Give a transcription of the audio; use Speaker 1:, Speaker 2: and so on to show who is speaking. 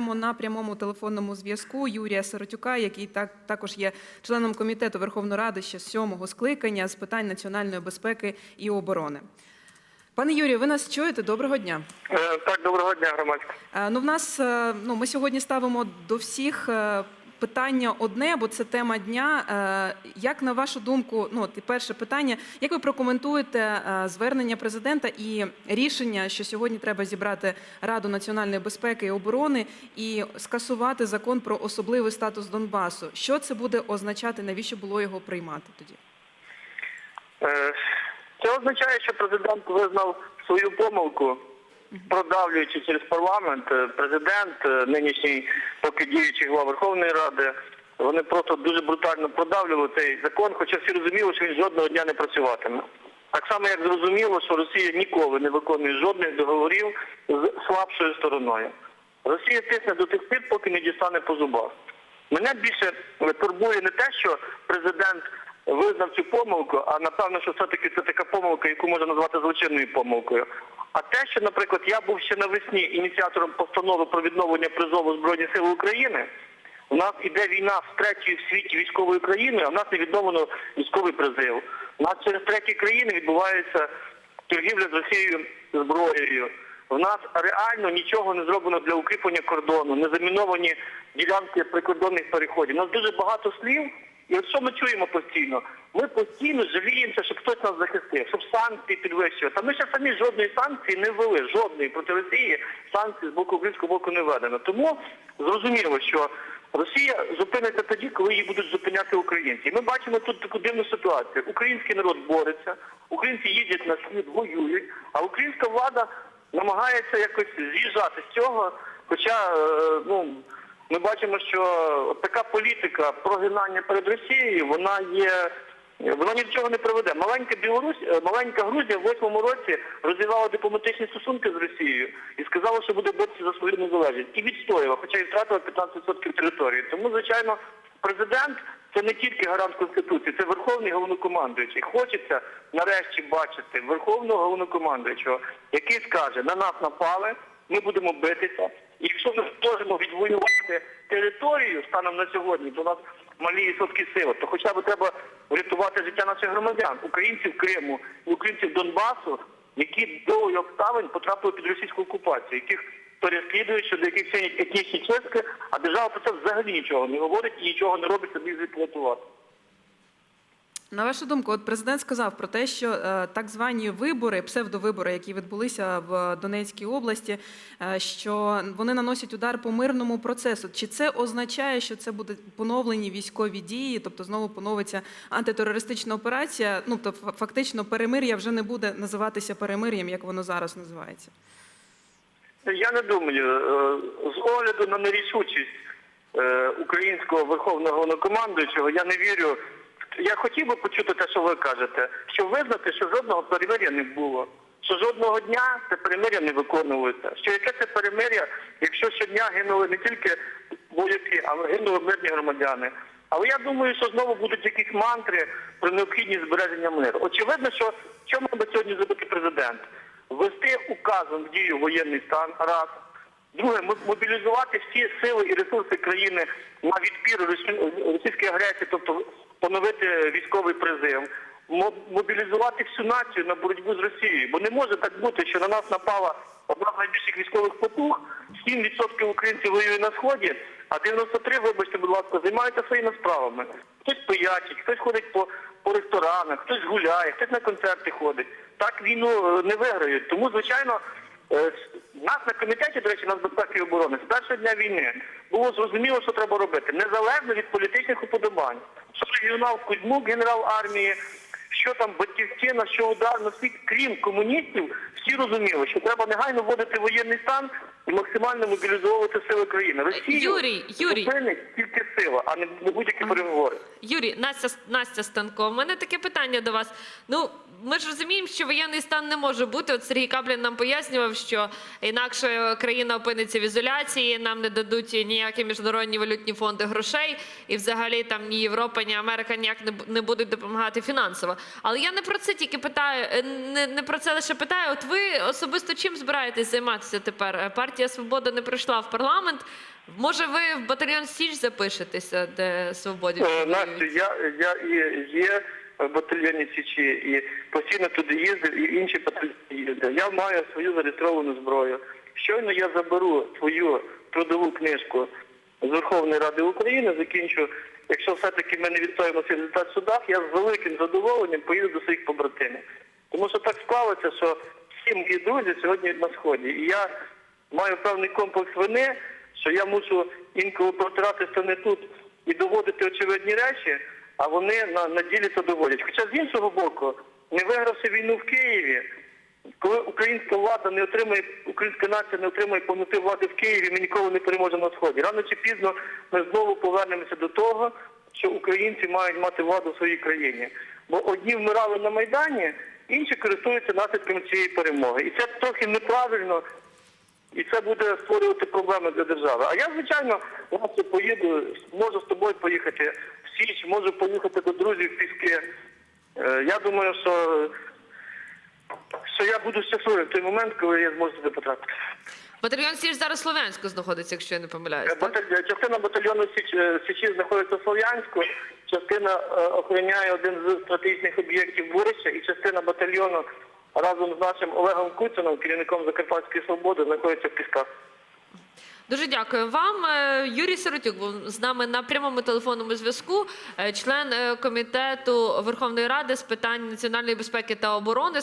Speaker 1: маємо на прямому телефонному зв'язку Юрія Сиротюка, який так також є членом комітету Верховної Ради ще сьомого скликання з питань національної безпеки і оборони. Пане Юрію, ви нас чуєте? Доброго дня.
Speaker 2: Е, Так, доброго дня, громадська.
Speaker 1: Е, Ну, в нас е, ну ми сьогодні ставимо до всіх питання одне, бо це тема дня. Е, Як на вашу думку, ну і перше питання, як ви прокоментуєте е, звернення президента і рішення, що сьогодні треба зібрати Раду національної безпеки і оборони і скасувати закон про особливий статус Донбасу? Що це буде означати? Навіщо було його приймати тоді?
Speaker 2: Е, Це означає, що президент визнав свою помилку, продавлюючи через парламент. Е, Президент, е, нинішній поки діючий голова Верховної Ради, вони просто дуже брутально продавлювали цей закон, хоча всі розуміли, що він жодного дня не працюватиме. Так само, як зрозуміло, що Росія ніколи не виконує жодних договорів з слабшою стороною. Росія тисне до тих пір, поки не дістане по зубах. Мене більше турбує не те, що президент визнав цю помилку, а напевно, що все-таки це така помилка, яку можна назвати злочинною помилкою. А те, що, наприклад, я був ще навесні ініціатором постанови про відновлення призову Збройних сил України, у нас іде війна з третьою в світі військовою країною, а в нас не відновлено військовий призив. У нас через треті країни відбувається торгівля з Росією зброєю. В нас реально нічого не зроблено для укріплення кордону, не заміновані ділянки прикордонних переходів. У нас дуже багато слів, і от що ми чуємо постійно? Ми постійно жаліємося, щоб хтось нас захистив, щоб санкції підвищили. Та ми ще самі жодної санкції не ввели, жодної проти Росії санкцій з боку українського боку не введено. Тому зрозуміло, що Росія зупиниться тоді, коли її будуть зупиняти українці. І ми бачимо тут таку дивну ситуацію. Український народ бореться, українці їздять на схід, воюють, а українська влада намагається якось з'їжджати з цього. Хоча е, ну, ми бачимо, що така політика прогинання перед Росією, вона є. Вона ні до чого не приведе. Маленька Білорусь, е, маленька Грузія в восьмому році розвивала дипломатичні стосунки з Росією і сказала, що буде боротися за свою незалежність. І відстояла, хоча і втратила 15% території. Тому, звичайно, президент це не тільки гарант Конституції, це верховний головнокомандуючий. Хочеться нарешті бачити верховного головнокомандуючого, який скаже, на нас напали, ми будемо битися. Якщо ми зможемо відвоювати територію станом на сьогодні, то у нас малі відсотки сили, то хоча б треба врятувати життя наших громадян, українців Криму і українців Донбасу, які долею обставин потрапили під російську окупацію, яких переслідують, щодо яких чинять етнічні чистки, а держава про це взагалі нічого не говорить і нічого не робить собі звідплатувати.
Speaker 1: На вашу думку, от президент сказав про те, що е, так звані вибори, псевдовибори, які відбулися в Донецькій області, е, що вони наносять удар по мирному процесу. Чи це означає, що це буде поновлені військові дії, тобто знову поновиться антитерористична операція? Ну то фактично перемир'я вже не буде називатися перемир'ям, як воно зараз називається?
Speaker 2: Я не думаю, Е, з огляду на нерішучість українського верховного головнокомандуючого, я не вірю. Я хотів би почути те, що ви кажете, щоб визнати, що жодного перемир'я не було, що жодного дня це перемир'я не виконується. Що яке це перемир'я, якщо щодня гинули не тільки вояки, але гинули мирні громадяни. Але я думаю, що знову будуть якісь мантри про необхідність збереження миру. Очевидно, що що має би сьогодні зробити президент? Ввести указом в дію воєнний стан раз. Друге, мо- мобілізувати всі сили і ресурси країни на відпір російської агресії, тобто поновити військовий призив, мобілізувати всю націю на боротьбу з Росією. Бо не може так бути, що на нас напала одна з найбільших військових потуг, 7% українців воює на сході, а 93, вибачте, будь ласка, займаються своїми справами. Хтось пиячить, хтось ходить по, по ресторанах, хтось гуляє, хтось на концерти ходить. Так війну е, не виграють. Тому, звичайно, Нас на комітеті, до речі, нацбезпеки і оборони з першого дня війни було зрозуміло, що треба робити, незалежно від політичних уподобань. Що регіонал Кузьмук, генерал армії, що там батьківщина, що удар на світ, крім комуністів, всі розуміли, що треба негайно вводити воєнний стан і максимально мобілізовувати сили країни. Росію
Speaker 3: Юрій, Юрій.
Speaker 2: зупинить тільки сила, а не, будь-які переговори.
Speaker 3: Юрій, Настя, Настя Станко, у мене таке питання до вас. Ну, ми ж розуміємо, що воєнний стан не може бути. От Сергій Каплін нам пояснював, що інакше країна опиниться в ізоляції, нам не дадуть ніякі міжнародні валютні фонди грошей, і взагалі там ні Європа, ні Америка ніяк не будуть допомагати фінансово. Але я не про це тільки питаю, е, не, не про це лише питаю. От ви особисто чим збираєтесь займатися тепер? Е, Партія Свобода не прийшла в парламент. Може, ви в батальйон Січ запишетеся, де свободі?
Speaker 2: Е, Настю, я, я є в батальйоні Січі і постійно туди їздив, і інші батальйони їздив. Я маю свою зареєстровану зброю. Щойно я заберу свою трудову книжку з Верховної Ради України, закінчу. Якщо все-таки ми не відстоїмо цей результат в судах, я з великим задоволенням поїду до своїх побратимів. Тому що так склалося, що всі мої друзі сьогодні на сході. І я маю певний комплекс вини, що я мушу інколи протирати штани тут і доводити очевидні речі, а вони на, на ділі це доводять. Хоча з іншого боку, не вигравши війну в Києві, коли українська влада не отримає, українська нація не отримає повноти влади в Києві, ми ніколи не переможемо на сході. Рано чи пізно ми знову повернемося до того, що українці мають мати владу в своїй країні. Бо одні вмирали на Майдані, інші користуються наслідками цієї перемоги. І це трохи неправильно, і це буде створювати проблеми для держави. А я, звичайно, власне, поїду, можу з тобою поїхати Січ, можу поїхати до друзів в Піски. Е, Я думаю, що, що я буду щасливий в той момент, коли я зможу туди потрапити.
Speaker 3: Батальйон Січ зараз в Слов'янську знаходиться, якщо я не помиляюсь. Так?
Speaker 2: Частина батальйону Січ, е, Січі знаходиться в Слов'янську, частина е, охороняє один з стратегічних об'єктів Бурища, і частина батальйону разом з нашим Олегом Куцином, керівником Закарпатської свободи, знаходиться в Пісках.
Speaker 3: Дуже дякую вам. Е, Юрій Сиротюк був з нами на прямому телефонному зв'язку, е, член е, комітету Верховної Ради з питань національної безпеки та оборони.